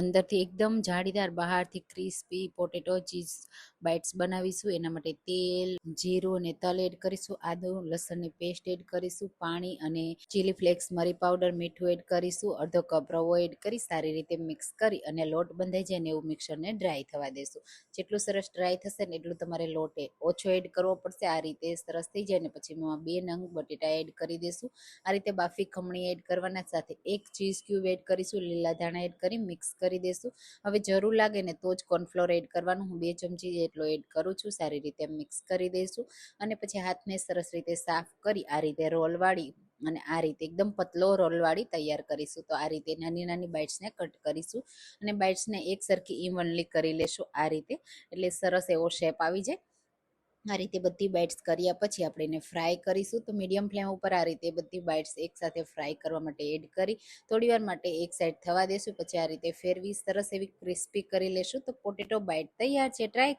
અંદરથી એકદમ જાળીદાર, બહારથી ક્રિસ્પી પોટેટો, ચીઝ બાઇટ્સ બનાવીશું. એના માટે તેલ, જીરું અને તલ એડ કરીશું, આદુ, લસણની પેસ્ટ એડ કરીશું, પાણી અને ચીલી ફ્લેક્સ, મરી પાવડર, મીઠું એડ કરીશું, અડધો કપ રવો એડ કરી સારી રીતે મિક્સ કરી અને લોટ બંધાઈ જાય ને એવું મિક્સરને ડ્રાય થવા દેશું. જેટલું સરસ ડ્રાય થશે ને એટલું તમારે લોટે ઓછો એડ કરવો પડશે. આ રીતે સરસ થઈ જાય ને પછી એમાં બે નંગ બટેટા એડ કરી દેશું. આ રીતે બાફી ખમણી એડ કરવાના સાથે એક ચીઝ ક્યુબ એડ કરીશું, લીલા ધાણા એડ કરી મિક્સ કરી દેશું. હવે જરૂર લાગે ને તો જ કોર્નફ્લોર એડ કરવાનું. હું બે ચમચી જેટલો એડ કરું છું, સારી રીતે મિક્સ કરી દઈશું અને પછી હાથને સરસ રીતે સાફ કરી આ રીતે રોલવાળી અને આ રીતે એકદમ પતલો રોલ વાળી તૈયાર કરીશું. તો આ રીતે નાની નાની બાઇટ્સને કટ કરીશું. અને બાઇટ્સને એક સરખી ઇવનલી કરી લેશું આ રીતે. એટલે સરસ એવો શેપ આવી જાય. આ રીતે બધી બાઇટ્સ કર્યા પછી આપણે એને ફ્રાય કરીશું. તો મીડિયમ ફ્લેમ ઉપર આ રીતે બધી બાઇટ્સ એકસાથે ફ્રાય કરવા માટે એડ કરી થોડી વાર માટે એક સાઈડ થવા દેશું. પછી આ રીતે ફેરવી સરસ એવી ક્રિસ્પી કરી લેશું. તો પોટેટો બાઇટ તૈયાર છે. ટ્રાય